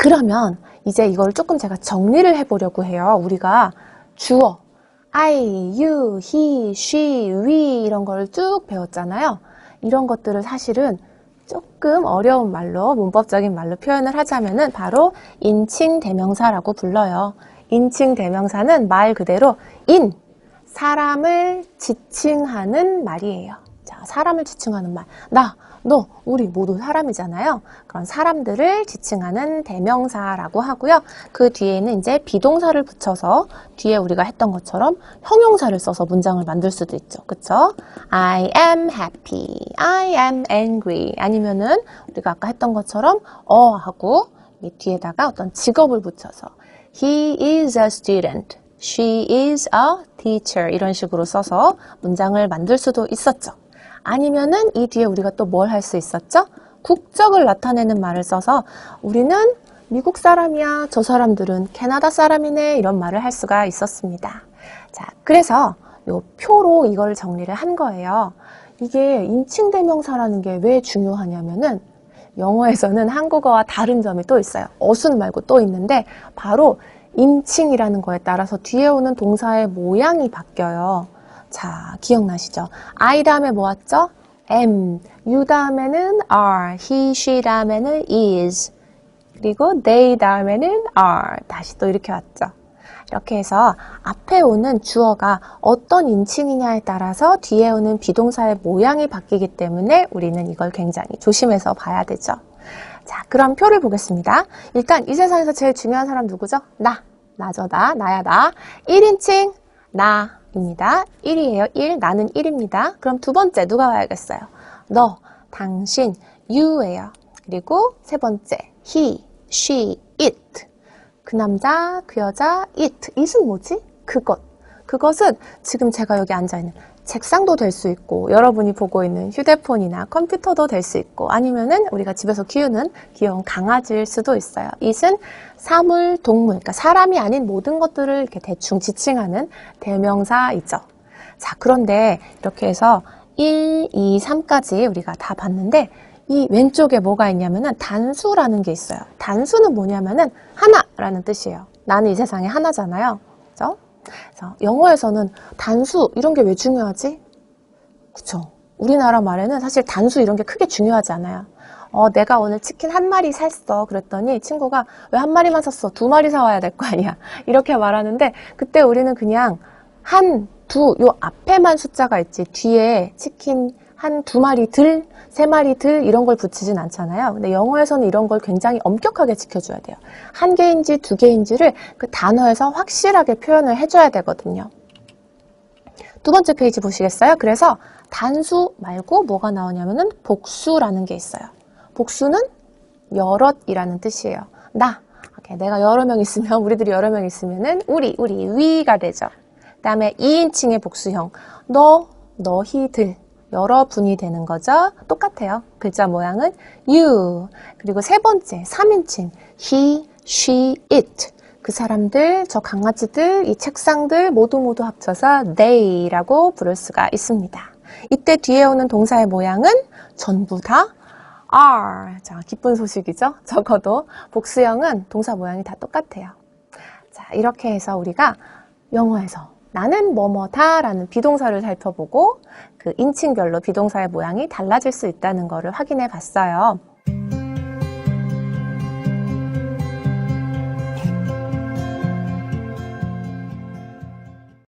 그러면 이제 이걸 조금 제가 정리를 해보려고 해요. 우리가 주어, I, you, he, she, we 이런 걸쭉 배웠잖아요. 이런 것들을 사실은 조금 어려운 말로, 문법적인 말로 표현을 하자면은 바로 인칭 대명사라고 불러요. 인칭 대명사는 말 그대로 인, 사람을 지칭하는 말이에요. 자, 사람을 지칭하는 말. 나, 너, 우리 모두 사람이잖아요. 그런 사람들을 지칭하는 대명사라고 하고요. 그 뒤에는 이제 비동사를 붙여서 뒤에 우리가 했던 것처럼 형용사를 써서 문장을 만들 수도 있죠. 그쵸? I am happy. I am angry. 아니면은 우리가 아까 했던 것처럼 어 하고 이 뒤에다가 어떤 직업을 붙여서 He is a student. She is a teacher. 이런 식으로 써서 문장을 만들 수도 있었죠. 아니면은 이 뒤에 우리가 또 뭘 할 수 있었죠? 국적을 나타내는 말을 써서 우리는 미국 사람이야. 저 사람들은 캐나다 사람이네. 이런 말을 할 수가 있었습니다. 자, 그래서 요 표로 이걸 정리를 한 거예요. 이게 인칭 대명사라는 게 왜 중요하냐면은 영어에서는 한국어와 다른 점이 또 있어요. 어순 말고 또 있는데 바로 인칭이라는 거에 따라서 뒤에 오는 동사의 모양이 바뀌어요. 자, 기억나시죠? I 다음에 뭐 왔죠? am. you 다음에는 are. he, she 다음에는 is. 그리고 they 다음에는 are. 다시 또 이렇게 왔죠. 이렇게 해서 앞에 오는 주어가 어떤 인칭이냐에 따라서 뒤에 오는 비동사의 모양이 바뀌기 때문에 우리는 이걸 굉장히 조심해서 봐야 되죠. 자, 그럼 표를 보겠습니다. 일단 이 세상에서 제일 중요한 사람 누구죠? 나. 나죠, 나. 나야, 나. 1인칭, 나 입니다. 1이에요, 1. 나는 1입니다. 그럼 두 번째 누가 와야겠어요? 너, 당신, you예요. 그리고 세 번째, he, she, it. 그 남자, 그 여자, it. it은 뭐지? 그것. 그것은 지금 제가 여기 앉아 있는 책상도 될 수 있고, 여러분이 보고 있는 휴대폰이나 컴퓨터도 될 수 있고, 아니면은 우리가 집에서 키우는 귀여운 강아지일 수도 있어요. it은 사물, 동물, 그러니까 사람이 아닌 모든 것들을 이렇게 대충 지칭하는 대명사이죠. 자, 그런데 이렇게 해서 1, 2, 3까지 우리가 다 봤는데, 이 왼쪽에 뭐가 있냐면은 단수라는 게 있어요. 단수는 뭐냐면은 하나라는 뜻이에요. 나는 이 세상에 하나잖아요. 그죠? 그래서 영어에서는 단수 이런 게 왜 중요하지? 그쵸? 우리나라 말에는 사실 단수 이런 게 크게 중요하지 않아요. 어, 내가 오늘 치킨 한 마리 샀어. 그랬더니 친구가 왜 한 마리만 샀어? 두 마리 사와야 될 거 아니야. 이렇게 말하는데 그때 우리는 그냥 한, 두, 요 앞에만 숫자가 있지 뒤에 치킨 한 두 마리 들, 세 마리 들 이런 걸 붙이진 않잖아요. 근데 영어에서는 이런 걸 굉장히 엄격하게 지켜줘야 돼요. 한 개인지 두 개인지를 그 단어에서 확실하게 표현을 해줘야 되거든요. 두 번째 페이지 보시겠어요? 그래서 단수 말고 뭐가 나오냐면은 복수라는 게 있어요. 복수는 여럿이라는 뜻이에요. 나. 내가 여러 명 있으면, 우리들이 여러 명 있으면은 우리, 우리, 위가 되죠. 그 다음에 2인칭의 복수형. 너, 너희들. 여러분이 되는 거죠. 똑같아요. 글자 모양은 you. 그리고 세 번째, 3인칭. he, she, it. 그 사람들, 저 강아지들, 이 책상들 모두 모두 합쳐서 they라고 부를 수가 있습니다. 이때 뒤에 오는 동사의 모양은 전부 다 are. 자, 기쁜 소식이죠? 적어도 복수형은 동사 모양이 다 똑같아요. 자, 이렇게 해서 우리가 영어에서 나는 뭐뭐다 라는 비동사를 살펴보고 그 인칭별로 비동사의 모양이 달라질 수 있다는 것을 확인해 봤어요.